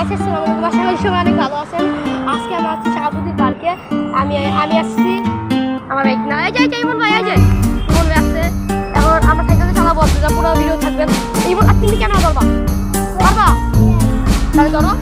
গাছ বাসা আলাইকুম সবাই অনেক ভালো আছেন। আজকে আমরা আসছি শাহাবুদ্দিন পার্কে, আমি আমি আসছি। আমার বাইক না, এই যাই এই যে, ইমন ভাই, এই যাই ভাই আসছে। এখন আমরা সাইকেলে চালাবো, আপনারা পুরো ভিডিও থাকবেন ইমন, আর তুমি কেন ধরবা বলবা তাহলে ধরো।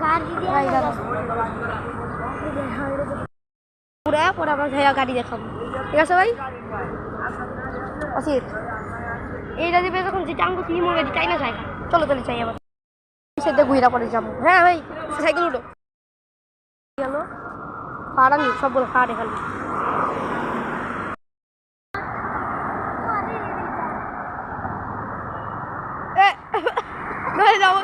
দাও। পুরো পরে আমরা ভাইয়া গাড়ি দেখাবো। ঠিক আছে ভাই? অসিত এইটা দিবে যখন যেটা আমাকে কি মনে চাই না। চাই চলো তাহলে চাই আবার। সেটা ঘুরা পরে যাব। হ্যাঁ ভাই সাইকেল উঠো। গেল। ফাড়া নি সবগুলো ফাড়ে খালি এ, ধরে যাব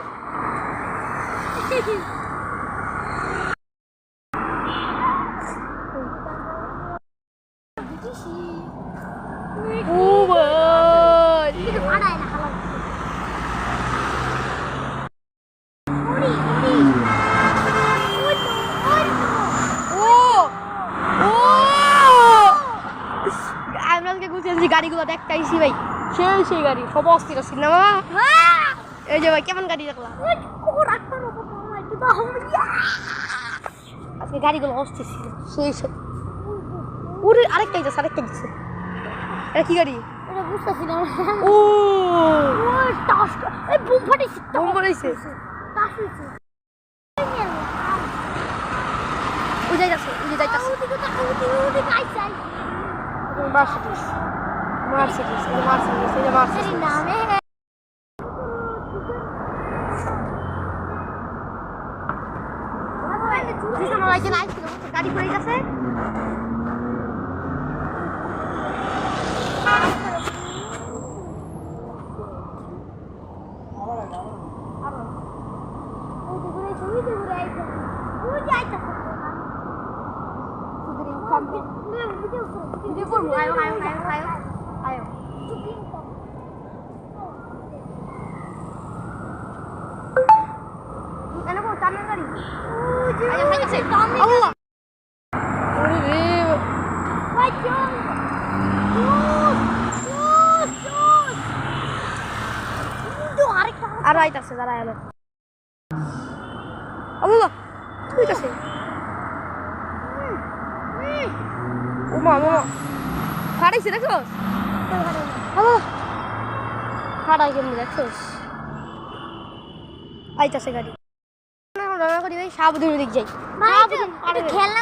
গাড়িগুলো দেখতেইছি ভাই। সেই সেই গাড়ি সব অস্থির অস্থির এই যে ভাই, কেমন গাড়ি দেখলাম? আজকে গাড়িগুলো অস্থির ছিল সেই সেই উড়ে আরেকটা যাচ্ছে আরেকটা যাচ্ছে এটা কি গাড়ি? বুঝতেছি না। ও! বুম ফাটিছে বোম টাস ওই যাই যাচ্ছে ওই যাইতাছে। মার্সিডিস মার্সিডিস মার্সিডিস মার্সিডিস আমার ভাই যে লাইট ছিল গাড়ি পড়ে গেছে ভিডিও করব আল্লাহ। দাঁড়া এলো। আল্লাহ ওমা আল্লাহ। কেমনি দেখছোস? আইতাছে গাড়ি। রান্না করি সাবধানে দিক যাই। খেললাম